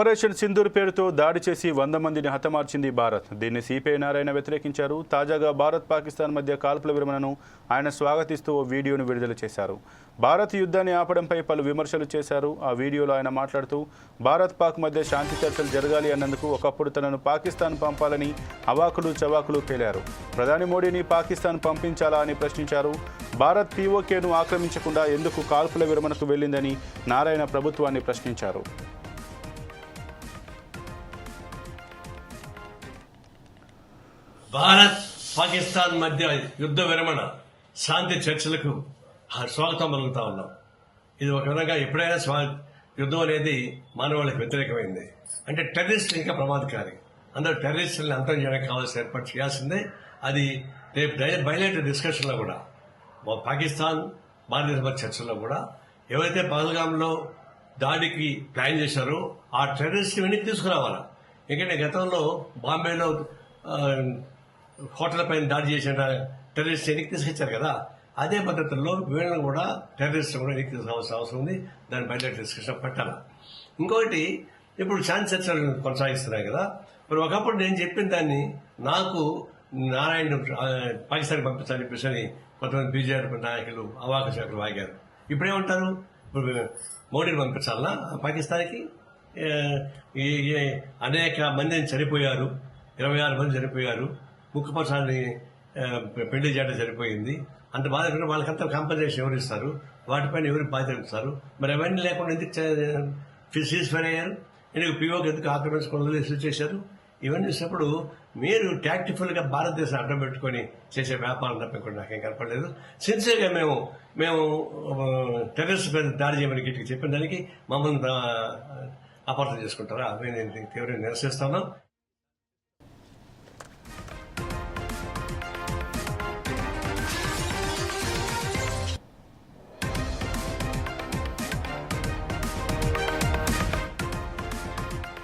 Operation Sindoor పేరుతో దాడి చేసి వంద మందిని హతమార్చింది భారత్. దీన్ని సిపిఐ నారాయణ వ్యతిరేకించారు. తాజాగా భారత్ పాకిస్తాన్ మధ్య కాల్పుల విరమణను ఆయన స్వాగతిస్తూ ఓ వీడియోను విడుదల చేశారు. భారత్ యుద్ధాన్ని ఆపడంపై పలు విమర్శలు చేశారు. ఆ వీడియోలో ఆయన మాట్లాడుతూ భారత్ పాక్ మధ్య శాంతి చర్చలు జరగాలి అన్నందుకు ఒకప్పుడు తనను పాకిస్తాన్ పంపాలని అవాకులు చవాకులు పేలారు. ప్రధాని మోడీని పాకిస్తాన్ పంపించాలా అని ప్రశ్నించారు. భారత్ పీఓకేను ఆక్రమించకుండా ఎందుకు కాల్పుల విరమణకు వెళ్ళిందని నారాయణ ప్రభుత్వాన్ని ప్రశ్నించారు. భారత్ పాకిస్తాన్ మధ్య యుద్ధ విరమణ శాంతి చర్చలకు స్వాగతం పలుకుతా ఉన్నాం. ఇది ఒక విధంగా ఎప్పుడైనా స్వా యుద్ధం అనేది మానవాళికి వ్యతిరేకమైంది. అంటే టెర్రరిస్టులు ఇంకా ప్రమాదకారి. అందరూ టెర్రరిస్టులను అంతం చేయడానికి కావాల్సిన ఏర్పాటు చేయాల్సిందే. అది రేపు బయలెట్ డిస్కషన్లో కూడా పాకిస్తాన్ భారతదేశ చర్చల్లో కూడా ఎవరైతే పహల్గాంలో దాడికి ప్లాన్ చేశారో ఆ టెర్రరిస్ట్ వెనక్కి తీసుకురావాలా? ఎందుకంటే గతంలో బాంబేలో హోటల్ పైన దాడి చేసిన టెర్రరిస్ట్ వెనక్కి తీసుకొచ్చారు కదా అదే పద్ధతిలో వీళ్ళని కూడా టెర్రరిస్ట్ కూడా వెనక్కి తీసుకోవాల్సిన అవసరం ఉంది. దాని బయట డిస్కషన్ పెట్టాలి. ఇంకొకటి ఇప్పుడు ఛాన్స్ చర్చలు కొనసాగిస్తున్నాయి కదా మరి ఒకప్పుడు నేను చెప్పిన దాన్ని నాకు నారాయణ పాకిస్తాన్కి పాకిస్తాన్ పంపించాలని చెప్పేసి అని కొంతమంది బీజేపీ నాయకులు అవాక శాఖలు వాగారు ఇప్పుడేమంటారు ఇప్పుడు మోడీని పంపించాలనా? పాకిస్తాన్కి? ఈ అనేక మందిని చనిపోయారు. ఇరవై ఆరు మంది చనిపోయారు. ముక్కుపసాన్ని పెళ్ళి చేయడం సరిపోయింది. అంత బాధపడిన వాళ్ళకంతా కాంపన్సేషన్ ఎవరు ఇస్తారు వాటిపైన ఎవరు బాధ్యతారు మరి అవన్నీ లేకుండా ఎందుకు సీజ్ ఫైర్ అయ్యారు ఎందుకు పిఓకి ఎందుకు ఆక్రమించుకోవడం ఇష్యూ చేశారు? ఇవన్నీ చూసినప్పుడు మీరు టాక్టిఫుల్గా భారతదేశం అడ్డం పెట్టుకొని చేసే వ్యాపారం తప్పకుండా నాకేం కనపడలేదు. సిన్సియర్గా మేము మేము టెర్రరిస్ట్ మీద దాడి చేయమని గిట్టికి చెప్పిన దానికి మమ్మల్ని అపార్థం చేసుకుంటారా? నేను తీవ్రంగా నిరసిస్తాను